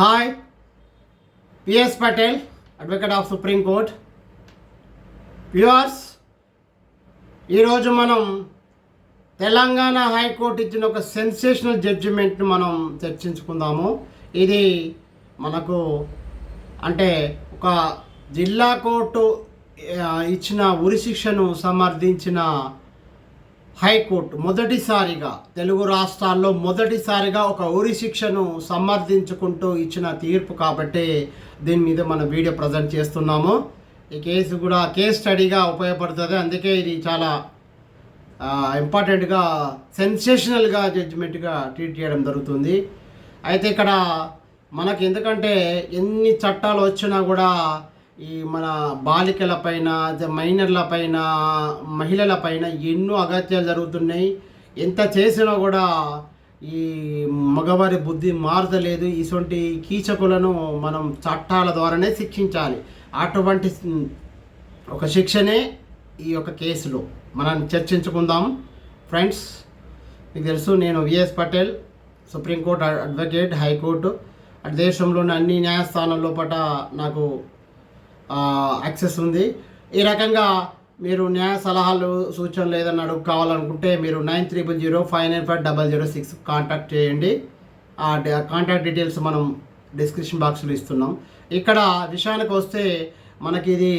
Hi PS Patel advocate of supreme court viewers ఈరోజు మనం Telangana high court ఇచ్చిన ఒక సెన్సేషనల్ జడ్జిమెంట్ని మనం చర్చించుకుందాము. ఇది మనకు అంటే ఒక జిల్లా కోర్టు ఇచ్చిన ఉరి శిక్షను సమర్థించిన హైకోర్టు మొదటిసారిగా తెలుగు రాష్ట్రాల్లో మొదటిసారిగా ఒక ఉరి శిక్షను సమర్థించుకుంటూ ఇచ్చిన తీర్పు కాబట్టి దీని మీద మన వీడియో ప్రజెంట్ చేస్తున్నాము. ఈ కేసు కూడా కేస్ స్టడీగా ఉపయోగపడుతుంది. అందుకే ఇది చాలా ఇంపార్టెంట్గా సెన్సేషనల్గా జడ్జిమెంట్గా ట్రీట్ చేయడం జరుగుతుంది. అయితే ఇక్కడ మనకి ఎందుకంటే ఎన్ని చట్టాలు వచ్చినా కూడా ఈ మన బాలికల పైన మైనర్ల పైన మహిళల పైన ఎన్నో అగత్యాలు జరుగుతున్నాయి. ఎంత చేసినా కూడా ఈ మగవారి బుద్ధి మారదలేదు ఇటువంటి కీచకులను మనం చట్టాల ద్వారానే శిక్షించాలి. అటువంటి ఒక శిక్షనే ఈ యొక్క కేసులో. మనం చర్చించుకుందాం. ఫ్రెండ్స్ మీకు తెలుసు నేను VS Patel supreme court advocate high court. అటు దేశంలోని అన్ని న్యాయస్థానాల లోపల నాకు యాక్సెస్ ఉంది. ఈ రకంగా మీరు న్యాయ సలహాలు సూచనలు ఏదైనా అడుగు కావాలనుకుంటే మీరు nine triple zero five nine five double zero six contact చేయండి. ఆ కాంటాక్ట్ డీటెయిల్స్ మనం డిస్క్రిప్షన్ బాక్స్లో ఇస్తున్నాం. ఇక్కడ విషయానికి వస్తే మనకి ఇది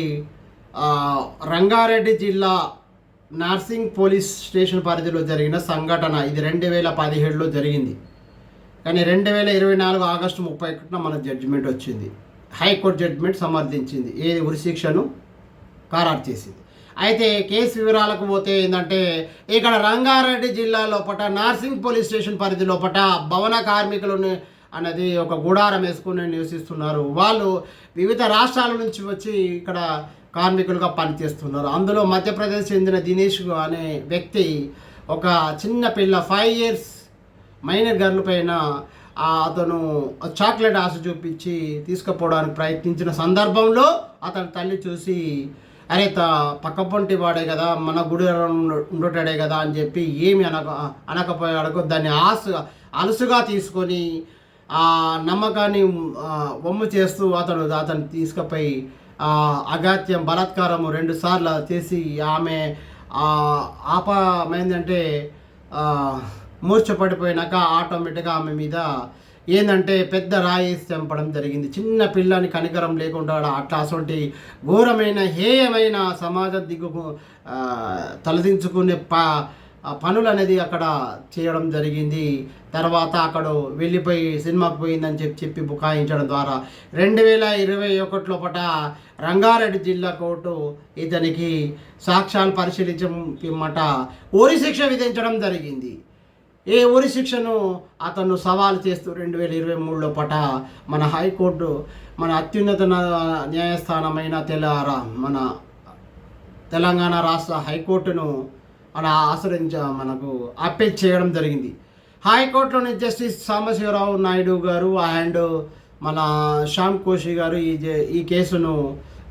రంగారెడ్డి జిల్లా నార్సింగ్ పోలీస్ స్టేషన్ పరిధిలో జరిగిన సంఘటన. ఇది రెండు వేల పదిహేడులో జరిగింది. కానీ రెండు వేల ఇరవై నాలుగు ఆగస్టు ముప్పై ఒకటిన మన జడ్జిమెంట్ వచ్చింది. హైకోర్టు జడ్జిమెంట్ సమర్థించింది. ఏది? ఉరిశిక్షను ఖరారు చేసింది. అయితే కేసు వివరాలకు పోతే ఏంటంటే ఇక్కడ రంగారెడ్డి జిల్లా లోపల నార్సింగ్ పోలీస్ స్టేషన్ పరిధి లోపల భవన కార్మికులు అనేది ఒక గుడారం వేసుకుని నివసిస్తున్నారు. వాళ్ళు వివిధ రాష్ట్రాల నుంచి వచ్చి ఇక్కడ కార్మికులుగా పనిచేస్తున్నారు. అందులో మధ్యప్రదేశ్ చెందిన దినేష్ అనే వ్యక్తి ఒక చిన్న పిల్ల ఫైవ్ ఇయర్స్ మైనర్ గర్ల్ పైన అతను చాక్లెట్ ఆశ చూపించి తీసుకుపోవడానికి ప్రయత్నించిన సందర్భంలో అతని తల్లి చూసి అరే త పక్కపొంటి వాడే కదా మన గుడి ఉండటాడే కదా అని చెప్పి ఏమి అనక అనకపోయాడు దాన్ని ఆశ అలుసుగా తీసుకొని ఆ నమ్మకాన్ని వమ్ము చేస్తూ అతడు అతను తీసుకుపోయి అగాత్యం బలాత్కారము రెండు సార్లు చేసి ఆమె ఆ, ఆపమైందంటే మూర్చపడిపోయినాక ఆటోమేటిక్గా ఆమె మీద ఏంటంటే పెద్ద రాయేసి చంపడం జరిగింది. చిన్న పిల్లని కనికరం లేకుండా అట్లా అటువంటి ఘోరమైన హేయమైన సమాజ దిగ్గు తలదించుకునే ప పనులు అనేది అక్కడ చేయడం జరిగింది. తర్వాత అక్కడ వెళ్ళిపోయి సినిమాకు పోయిందని చెప్పి చెప్పి బుకాయించడం ద్వారా రెండు వేల ఇరవై ఒకటిలో పట రంగారెడ్డి జిల్లా కోర్టు ఇతనికి సాక్ష్యాలు పరిశీలించమట ఓరి శిక్ష విధించడం జరిగింది. ఏ ఉరి శిక్షను అతను సవాల్ చేస్తూ రెండు వేల ఇరవై మూడులో పట మన హైకోర్టు మన అత్యున్నత న్యాయస్థానమైన తెల మన తెలంగాణ రాష్ట్ర హైకోర్టును మన ఆశ్రయించ మనకు అప్పీల్ చేయడం జరిగింది. హైకోర్టులోని జస్టిస్ సాంబశివరావు నాయుడు గారు అండ్ మన శ్యామ్ కోషి గారు ఈ ఈ కేసును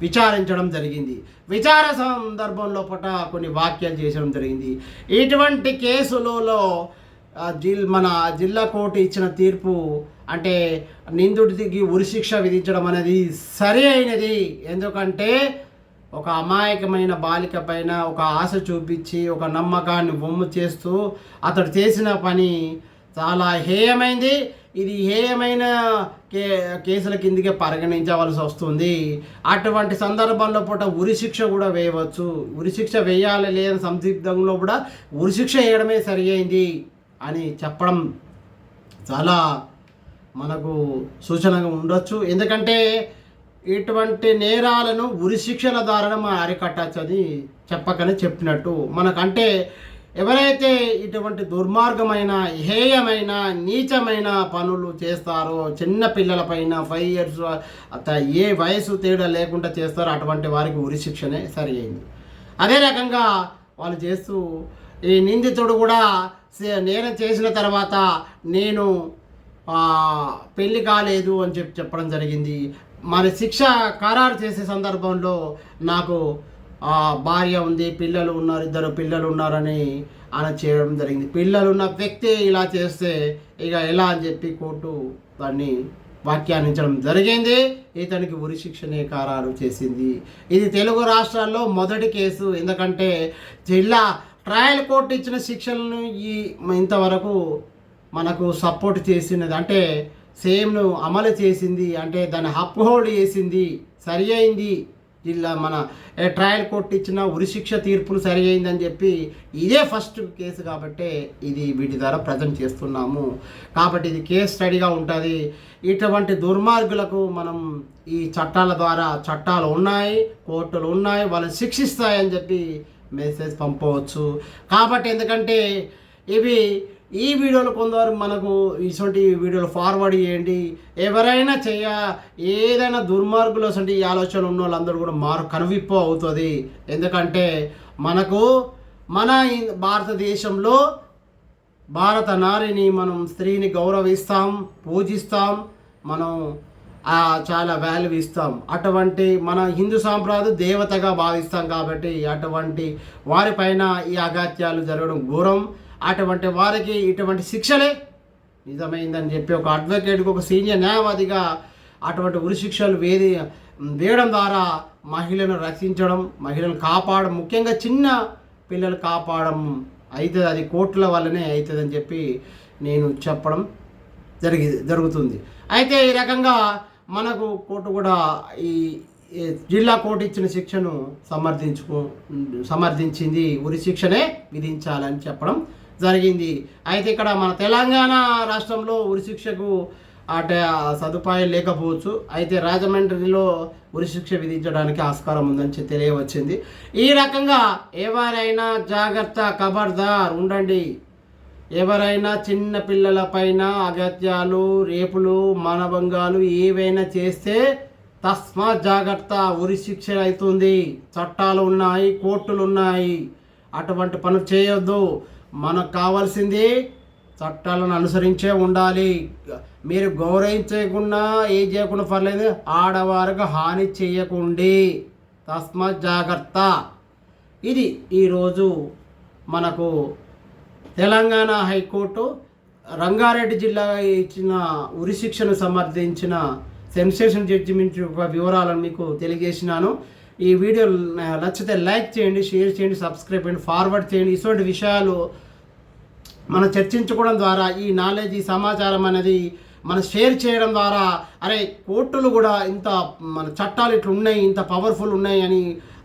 విచారించడం జరిగింది. విచార సందర్భంలో పట కొన్ని వ్యాఖ్యలు చేయడం జరిగింది. ఇటువంటి కేసులలో జిల్ మన జిల్లా కోర్టు ఇచ్చిన తీర్పు అంటే నిందితుడికి ఉరిశిక్ష విధించడం అనేది సరి అయినది. ఎందుకంటే ఒక అమాయకమైన బాలిక పైన ఒక ఆశ చూపించి ఒక నమ్మకాన్ని బొమ్మ చేస్తూ అతడు చేసిన పని చాలా హేయమైంది. ఇది హేయమైన కే కేసుల కిందకే పరిగణించవలసి వస్తుంది. అటువంటి సందర్భంలో పూట ఉరిశిక్ష కూడా వేయవచ్చు. ఉరిశిక్ష వేయాలి లేని సందిగ్ధంలో కూడా ఉరిశిక్ష వేయడమే సరి అయింది. అని చెప్పడం చాలా మనకు సూచనగా ఉండొచ్చు. ఎందుకంటే ఇటువంటి నేరాలను ఉరిశిక్షల ద్వారా మనం అరికట్టచ్చు అని చెప్పకనే చెప్పినట్టు. మనకంటే ఎవరైతే ఇటువంటి దుర్మార్గమైన హేయమైన నీచమైన పనులు చేస్తారో చిన్న పిల్లలపైన ఫైవ్ ఇయర్స్ ఏ వయసు తేడా లేకుండా చేస్తారో అటువంటి వారికి ఉరిశిక్షనే సరి అయింది. అదే రకంగా వాళ్ళు చేస్తూ ఈ నిందితుడు కూడా నేరం చేసిన తర్వాత నేను పెళ్ళి కాలేదు అని చెప్పి చెప్పడం జరిగింది. మరి శిక్ష ఖరారు చేసే సందర్భంలో నాకు భార్య ఉంది పిల్లలు ఉన్నారు ఇద్దరు పిల్లలు ఉన్నారని ఆయన చేయడం జరిగింది. పిల్లలు ఉన్న వ్యక్తి ఇలా చేస్తే ఇక ఎలా అని చెప్పి కోర్టు దాన్ని వ్యాఖ్యానించడం జరిగింది. ఇతనికి ఉరి శిక్షనే ఖరారు చేసింది. ఇది తెలుగు రాష్ట్రాల్లో మొదటి కేసు. ఎందుకంటే జిల్లా ట్రయల్ కోర్టు ఇచ్చిన శిక్షలను ఈ ఇంతవరకు మనకు సపోర్ట్ చేసినది. అంటే సేమ్ను అమలు చేసింది అంటే దాన్ని అప్హోల్డ్ చేసింది సరి అయింది. జిల్లా మన ట్రయల్ కోర్టు ఇచ్చిన ఉరిశిక్ష తీర్పులు సరి అయిందని చెప్పి ఇదే ఫస్ట్ కేసు కాబట్టి ఇది వీటి ద్వారా ప్రజెంట్ చేస్తున్నాము. కాబట్టి ఇది కేస్ స్టడీగా ఉంటుంది. ఇటువంటి దుర్మార్గులకు మనం ఈ చట్టాల ద్వారా చట్టాలు ఉన్నాయి కోర్టులు ఉన్నాయి వాళ్ళని శిక్షిస్తాయని చెప్పి మెసేజ్ పంపవచ్చు. కాబట్టి ఎందుకంటే ఇవి ఈ వీడియోలు కొందరు మనకు ఇటువంటి వీడియోలు ఫార్వర్డ్ చేయండి. ఎవరైనా చేయ ఏదైనా దుర్మార్గులు అసలు ఈ ఆలోచనలు ఉన్న వాళ్ళందరూ కూడా మారు కనువిప్పు అవుతుంది. ఎందుకంటే మనకు మన భారతదేశంలో భారత నారిని మనం స్త్రీని గౌరవిస్తాం పూజిస్తాం మనం చాలా వాల్యూ ఇస్తాం. అటువంటి మన హిందూ సాంప్రదాయ దేవతగా భావిస్తాం కాబట్టి అటువంటి వారిపైన ఈ అగాత్యాలు జరగడం ఘోరం. అటువంటి వారికి ఇటువంటి శిక్షలే నిజమైందని చెప్పి ఒక అడ్వకేట్కి ఒక సీనియర్ న్యాయవాదిగా అటువంటి ఉరి శిక్షలు వేది వేయడం ద్వారా మహిళలను రక్షించడం మహిళను కాపాడడం ముఖ్యంగా చిన్న పిల్లలు కాపాడడం అవుతుంది. అది కోర్టుల వల్లనే అవుతుందని చెప్పి నేను చెప్పడం. జరిగి జరుగుతుంది. అయితే ఈ రకంగా మనకు కోర్టు కూడా ఈ జిల్లా కోర్టు ఇచ్చిన శిక్షను సమర్థించుకో సమర్థించింది. ఉరి శిక్షనే విధించాలని చెప్పడం జరిగింది. అయితే ఇక్కడ మన తెలంగాణ రాష్ట్రంలో ఉరి శిక్షకు అట సదుపాయం లేకపోవచ్చు. అయితే రాజమండ్రిలో ఉరిశిక్ష విధించడానికి ఆస్కారం ఉందని తెలియవచ్చింది. ఈ రకంగా ఎవరైనా జాగ్రత్త ఖబర్దార్ ఉండండి. ఎవరైనా చిన్న పిల్లలపైన అగత్యాలు రేపులు మానభంగాలు ఏవైనా చేస్తే తస్మా జాగ్రత్త ఉరి శిక్ష అవుతుంది. చట్టాలు ఉన్నాయి కోర్టులు ఉన్నాయి. అటువంటి పనులు చేయొద్దు. మనకు కావాల్సింది చట్టాలను అనుసరించే ఉండాలి. మీరు గౌరవించకుండా ఏం చేయకుండా పర్లేదు ఆడవారికి హాని చేయకుండి. తస్మాత్ జాగ్రత్త. ఇది ఈరోజు మనకు తెలంగాణ హైకోర్టు రంగారెడ్డి జిల్లా ఇచ్చిన ఉరి శిక్షను సమర్థించిన సెన్సేషన్ జడ్జిమెంట్ యొక్క వివరాలను మీకు తెలియజేసినాను. ఈ వీడియో నచ్చితే లైక్ చేయండి షేర్ చేయండి సబ్స్క్రైబ్ చేయండి ఫార్వర్డ్ చేయండి. ఇటువంటి విషయాలు మనం చర్చించుకోవడం ద్వారా ఈ నాలెడ్జ్ ఈ సమాచారం అనేది మనం షేర్ చేయడం ద్వారా అరే కోర్టులు కూడా ఇంత మన చట్టాలు ఇట్లా ఉన్నాయి ఇంత పవర్ఫుల్ ఉన్నాయి అని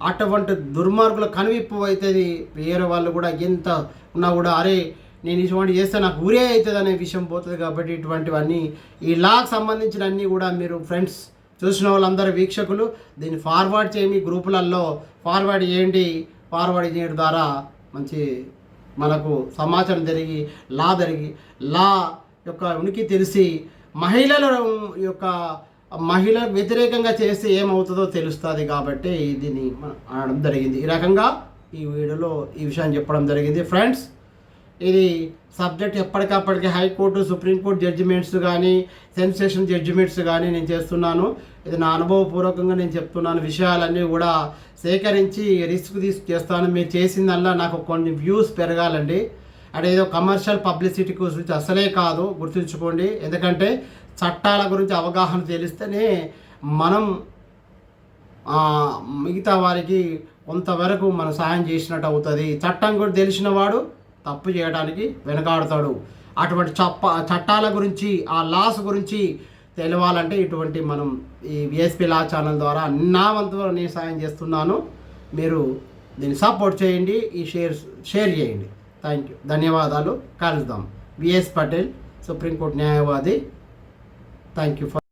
అటువంటి దుర్మార్గుల కనువిప్పు అవుతుంది. వేరే వాళ్ళు కూడా ఎంత ఉన్నా కూడా అరే నేను ఇటువంటి చేస్తే నాకు ఊరే అవుతుంది అనే విషయం పోతుంది కాబట్టి ఇటువంటివన్నీ ఈ లాకు సంబంధించిన అన్నీ కూడా మీరు ఫ్రెండ్స్ చూసిన వాళ్ళందరూ వీక్షకులు దీన్ని ఫార్వర్డ్ చేయండి గ్రూపులలో ఫార్వర్డ్ చేయండి. ఫార్వర్డ్ చేయడం ద్వారా మంచి మనకు సమాచారం జరిగి లా జరిగి లా యొక్క ఉనికి తెలిసి మహిళల యొక్క మహిళ వ్యతిరేకంగా చేస్తే ఏమవుతుందో తెలుస్తుంది కాబట్టి దీన్ని మనం అనడం జరిగింది. ఈ రకంగా ఈ వీడియోలో ఈ విషయాన్ని చెప్పడం జరిగింది. ఫ్రెండ్స్ ఇది subject ఎప్పటికప్పటికి high court supreme court judgements కానీ సెన్సేషన్ జడ్జిమెంట్స్ కానీ నేను చేస్తున్నాను. ఇది నా అనుభవపూర్వకంగా నేను చెప్తున్నాను. విషయాలన్నీ కూడా సేకరించి రిస్క్ తీసుకు చేస్తాను. మీరు చేసిందల్లా నాకు కొన్ని వ్యూస్ పెరగాలండి. అంటే ఏదో కమర్షియల్ పబ్లిసిటీ గురించి అసలే కాదు. గుర్తుంచుకోండి. ఎందుకంటే చట్టాల గురించి అవగాహన తెలిస్తేనే మనం మిగతా వారికి కొంతవరకు మన సాయం చేసినట్టు అవుతుంది. చట్టం కూడా తెలిసిన వాడు తప్పు చేయడానికి వెనకాడతాడు. అటువంటి చప్ప చట్టాల గురించి ఆ లాస్ గురించి తెలవాలంటే ఇటువంటి మనం ఈ విఎస్పి లా ఛానల్ ద్వారా నా వంతు నేను సాయం చేస్తున్నాను. మీరు దీన్ని సపోర్ట్ చేయండి. ఈ షేర్ షేర్ చేయండి. Thank you. ధన్యవాదాలు. కలుద్దాం. విఎస్ పటేల్ సుప్రీంకోర్టు న్యాయవాది. Thank you for